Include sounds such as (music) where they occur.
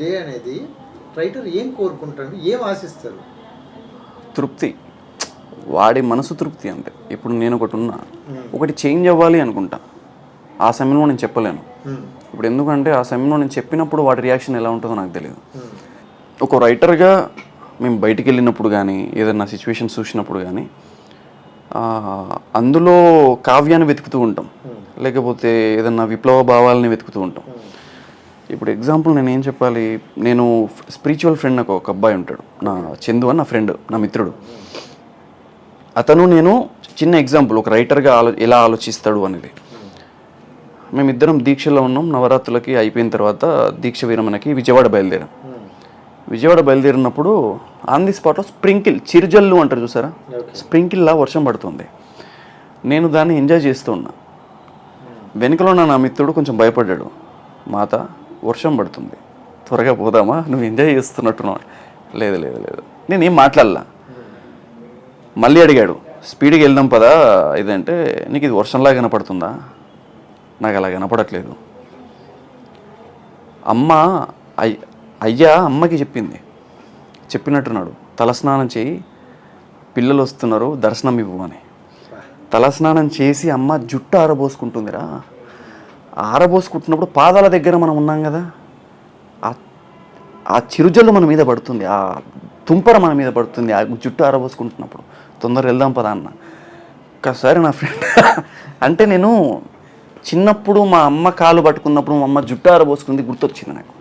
Day అనేది writer ఏం కోరుకుంటాడు ఏం ఆశిస్తారు? తృప్తి. వాడి మనసు తృప్తి అంతే. ఇప్పుడు నేను ఒకటి ఉన్నా ఒకటి చేంజ్ అవ్వాలి అనుకుంటా. ఆ సమయంలో నేను చెప్పలేను. ఇప్పుడు ఎందుకంటే ఆ సమయంలో నేను చెప్పినప్పుడు వాడి రియాక్షన్ ఎలా ఉంటుందో నాకు తెలియదు ఒక రైటర్గా మేము బయటికి వెళ్ళినప్పుడు కానీ ఏదైనా సిచ్యువేషన్స్ చూసినప్పుడు కానీ అందులో కావ్యాన్ని వెతుకుతూ ఉంటాం. లేకపోతే ఏదన్నా విప్లవ భావాలని వెతుకుతూ ఉంటాం. ఇప్పుడు ఎగ్జాంపుల్ నేను ఏం చెప్పాలి? నేను స్పిరిచువల్ ఫ్రెండ్ నాకు ఒక అబ్బాయి ఉంటాడు. నా చందు అని నా ఫ్రెండ్ నా మిత్రుడు. అతను నేను చిన్న ఎగ్జాంపుల్ ఒక రైటర్గా ఆలో ఎలా ఆలోచిస్తాడు అనేది. మేమిద్దరం దీక్షలో ఉన్నాం. నవరాత్రులకి అయిపోయిన తర్వాత దీక్ష విరమణకి విజయవాడ బయలుదేరాం. విజయవాడ బయలుదేరినప్పుడు ఆన్ ది స్పాట్లో స్ప్రింకిల్ చిరుజల్లు అంటారు చూసారా? స్ప్రింకిల్లా వర్షం పడుతుంది. నేను దాన్ని ఎంజాయ్ చేస్తూ ఉన్నా. వెనుకలో నా మిత్రుడు కొంచెం భయపడ్డాడు. మాత వర్షం పడుతుంది. త్వరగా పోదామా? నువ్వు ఎంజాయ్ చేస్తున్నట్టున్నావు. లేదు లేదు లేదు. నేనేం మాట్లాడలా? మళ్ళీ అడిగాడు స్పీడ్కి వెళ్దాం పదా? ఇదంటే నీకు ఇది వర్షంలా కనపడుతుందా? నాకు అలా కనపడట్లేదు. అమ్మ అయ్య అయ్యా అమ్మకి చెప్పింది. చెప్పినట్టున్నాడు. తలస్నానం చేయి పిల్లలు వస్తున్నారు దర్శనం ఇవ్వు అని. తలస్నానం చేసి అమ్మ జుట్టు ఆరబోసుకుంటుందిరా. ఆరబోసుకుంటున్నప్పుడు పాదాల దగ్గర మనం ఉన్నాం కదా ఆ చిరుజల్లు మన మీద పడుతుంది ఆ తుంపర మన మీద పడుతుంది ఆ జుట్టు ఆరబోసుకుంటున్నప్పుడు. తొందరగా వెళ్దాం పదా అన్న. ఒక్కసారి నా ఫ్రెండ్ (laughs) అంటే నేను చిన్నప్పుడు మా అమ్మ కాలు పట్టుకున్నప్పుడు మా అమ్మ జుట్టు ఆరబోసుకుంది గుర్తొచ్చింది నాకు.